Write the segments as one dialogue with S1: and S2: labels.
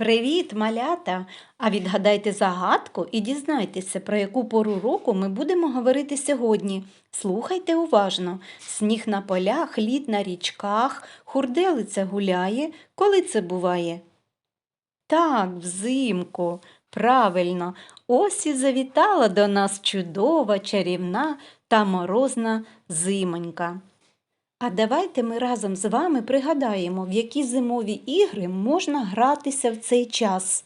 S1: Привіт, малята! А відгадайте загадку і дізнайтеся, про яку пору року ми будемо говорити сьогодні. Слухайте уважно. Сніг на полях, лід на річках, хурделиця гуляє. Коли це буває? Так, взимку. Правильно, ось і завітала до нас чудова, чарівна та морозна зимонька. А давайте ми разом з вами пригадаємо, в які зимові ігри можна гратися в цей час.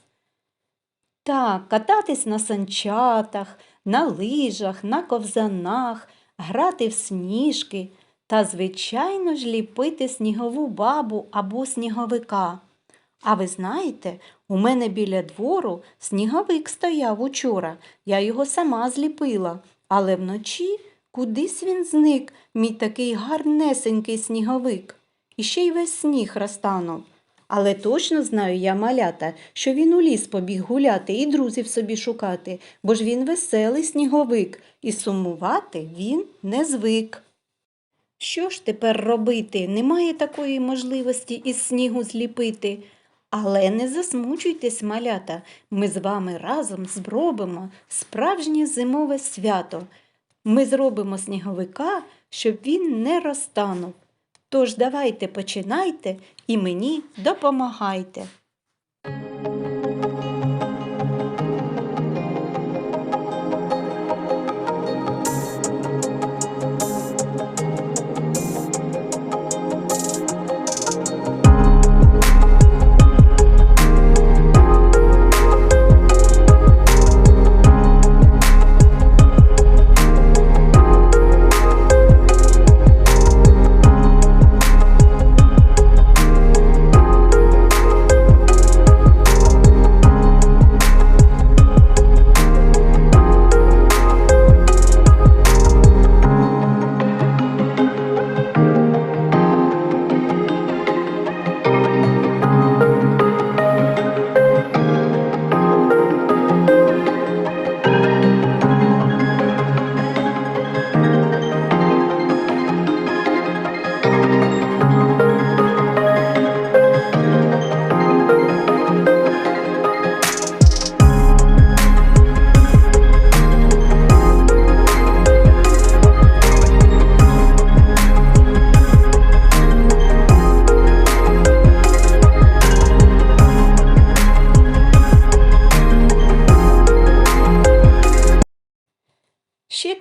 S1: Так, кататись на санчатах, на лижах, на ковзанах, грати в сніжки та, звичайно ж, ліпити снігову бабу або сніговика. А ви знаєте, у мене біля двору сніговик стояв учора, я його сама зліпила, але вночі кудись він зник, мій такий гарнесенький сніговик. І ще й весь сніг розтанув. Але точно знаю я малята, що він у ліс побіг гуляти і друзів собі шукати, бо ж він веселий сніговик, і сумувати він не звик. Що ж тепер робити? Немає такої можливості із снігу зліпити. Але не засмучуйтесь, малята, ми з вами разом зробимо справжнє зимове свято. Ми зробимо сніговика, щоб він не розтанув. Тож давайте починайте і мені допомагайте.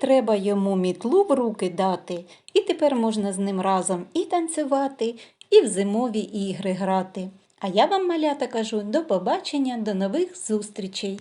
S1: Треба йому мітлу в руки дати, і тепер можна з ним разом і танцювати, і в зимові ігри грати. А я вам, малята, кажу до побачення, до нових зустрічей!